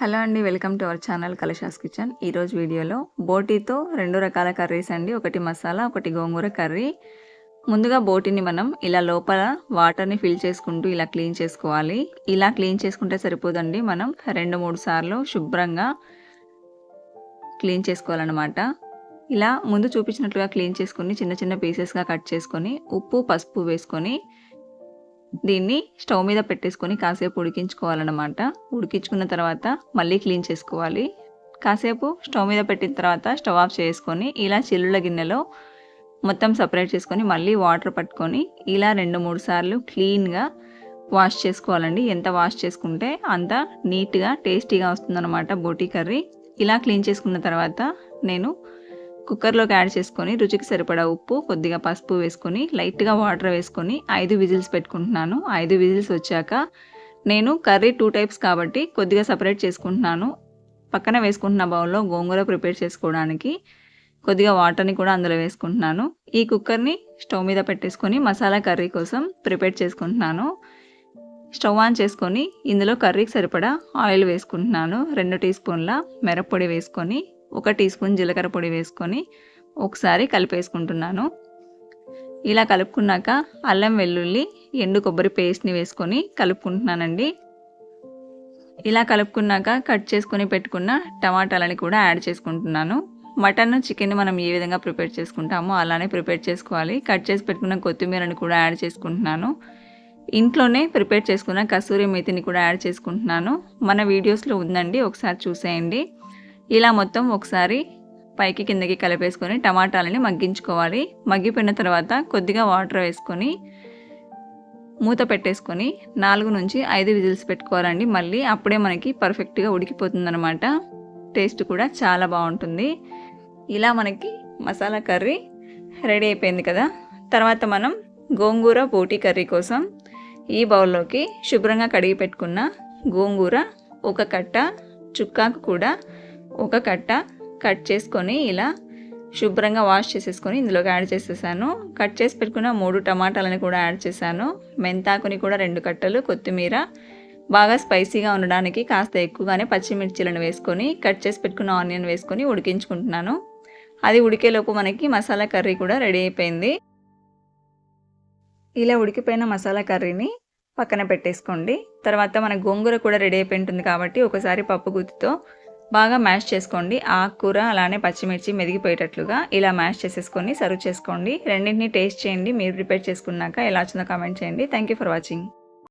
Hello అండి welcome to our channel కలశాస్ kitchen. ఈరోజు వీడియోలో బోటీతో రెండు రకాల కర్రీస్ అండి. ఒకటి మసాలా ఒకటి గోంగూర కర్రీ. ముందుగా బోటీని మనం ఇలా లోపల వాటర్ని ఫిల్ చేసుకుంటూ ఇలా క్లీన్ చేసుకోవాలి. ఇలా క్లీన్ చేసుకుంటే సరిపోదండి. మనం రెండు మూడు సార్లు శుభ్రంగా క్లీన్ చేసుకోవాలన్నమాట. ఇలా ముందు చూపించినట్లుగా క్లీన్ చేసుకుని చిన్న చిన్న పీసెస్గా కట్ చేసుకొని ఉప్పు పసుపు వేసుకొని దీన్ని స్టవ్ మీద పెట్టేసుకొని కాసేపు ఉడికించుకోవాలన్నమాట. ఉడికించుకున్న తర్వాత మళ్ళీ క్లీన్ చేసుకోవాలి. కాసేపు స్టవ్ మీద పెట్టిన తర్వాత స్టవ్ ఆఫ్ చేసుకొని ఇలా చిల్లుల గిన్నెలో మొత్తం సపరేట్ చేసుకొని మళ్ళీ వాటర్ పట్టుకొని ఇలా రెండు మూడు సార్లు క్లీన్గా వాష్ చేసుకోవాలండి. ఎంత వాష్ చేసుకుంటే అంత నీట్గా టేస్టీగా వస్తుందన్నమాట బోటీ కర్రీ. ఇలా క్లీన్ చేసుకున్న తర్వాత నేను కుక్కర్లోకి యాడ్ చేసుకొని రుచికి సరిపడా ఉప్పు కొద్దిగా పసుపు వేసుకొని లైట్గా వాటర్ వేసుకొని ఐదు విజిల్స్ పెట్టుకుంటున్నాను. ఐదు విజిల్స్ వచ్చాక నేను కర్రీ టూ టైప్స్ కాబట్టి కొద్దిగా సపరేట్ చేసుకుంటున్నాను. పక్కన వేసుకుంటున్న బౌల్లో గోంగూర ప్రిపేర్ చేసుకోవడానికి కొద్దిగా వాటర్ని కూడా అందులో వేసుకుంటున్నాను. ఈ కుక్కర్ని స్టవ్ మీద పెట్టేసుకొని మసాలా కర్రీ కోసం ప్రిపేర్ చేసుకుంటున్నాను. స్టవ్ ఆన్ చేసుకొని ఇందులో కర్రీకి సరిపడా ఆయిల్ వేసుకుంటున్నాను. రెండు టీ స్పూన్ల మిరప్పొడి వేసుకొని ఒక టీ స్పూన్ జీలకర్ర పొడి వేసుకొని ఒకసారి కలిపేసుకుంటున్నాను. ఇలా కలుపుకున్నాక అల్లం వెల్లుల్లి ఎండు కొబ్బరి పేస్ట్ని వేసుకొని కలుపుకుంటున్నానండి. ఇలా కలుపుకున్నాక కట్ చేసుకొని పెట్టుకున్న టమాటాలని కూడా యాడ్ చేసుకుంటున్నాను. మటన్ చికెన్ మనం ఏ విధంగా ప్రిపేర్ చేసుకుంటామో అలానే ప్రిపేర్ చేసుకోవాలి. కట్ చేసి పెట్టుకున్న కొత్తిమీరని కూడా యాడ్ చేసుకుంటున్నాను. ఇంట్లోనే ప్రిపేర్ చేసుకున్న కసూరి మేతిని కూడా యాడ్ చేసుకుంటున్నాను. మన వీడియోస్లో ఉందండి ఒకసారి చూసేయండి. ఇలా మొత్తం ఒకసారి పైకి కిందకి కలిపేసుకొని టమాటాలని మగ్గించుకోవాలి. మగ్గిపోయిన తర్వాత కొద్దిగా వాటర్ వేసుకొని మూత పెట్టేసుకొని నాలుగు నుంచి ఐదు విజిల్స్ పెట్టుకోవాలండి. మళ్ళీ అప్పుడే మనకి పర్ఫెక్ట్గా ఉడికిపోతుందనమాట టేస్ట్ కూడా చాలా బాగుంటుంది. ఇలా మనకి మసాలా కర్రీ రెడీ అయిపోయింది కదా. తర్వాత మనం గోంగూర పోటీ కర్రీ కోసం ఈ బౌల్లోకి శుభ్రంగా కడిగి పెట్టుకున్న గోంగూర ఒక కట్ట చుక్కాకు కూడా ఒక కట్ట కట్ చేసుకొని ఇలా శుభ్రంగా వాష్ చేసేసుకొని ఇందులోకి యాడ్ చేసేసాను. కట్ చేసి పెట్టుకున్న మూడు టమాటాలని కూడా యాడ్ చేశాను. మెంతాకుని కూడా రెండు కట్టలు కొత్తిమీర బాగా స్పైసీగా ఉండడానికి కాస్త ఎక్కువగానే పచ్చిమిర్చిలను వేసుకొని కట్ చేసి పెట్టుకున్న ఆనియన్ వేసుకొని ఉడికించుకుంటున్నాను. అది ఉడికేలోపు మనకి మసాలా కర్రీ కూడా రెడీ అయిపోయింది. ఇలా ఉడికిపోయిన మసాలా కర్రీని పక్కన పెట్టేసుకోండి. తర్వాత మన గోంగూర కూడా రెడీ అయిపోయి ఉంటుంది కాబట్టి ఒకసారి పప్పు గుత్తితో బాగా మ్యాష్ చేసుకోండి. ఆకుకూర అలానే పచ్చిమిర్చి మెదిగిపోయేటట్లుగా ఇలా మ్యాష్ చేసేసుకొని సర్వ్ చేసుకోండి. రెండింటిని టేస్ట్ చేయండి. మీరు ప్రిపేర్ చేసుకున్నాక ఎలా వచ్చిందో కామెంట్ చేయండి. Thank for watching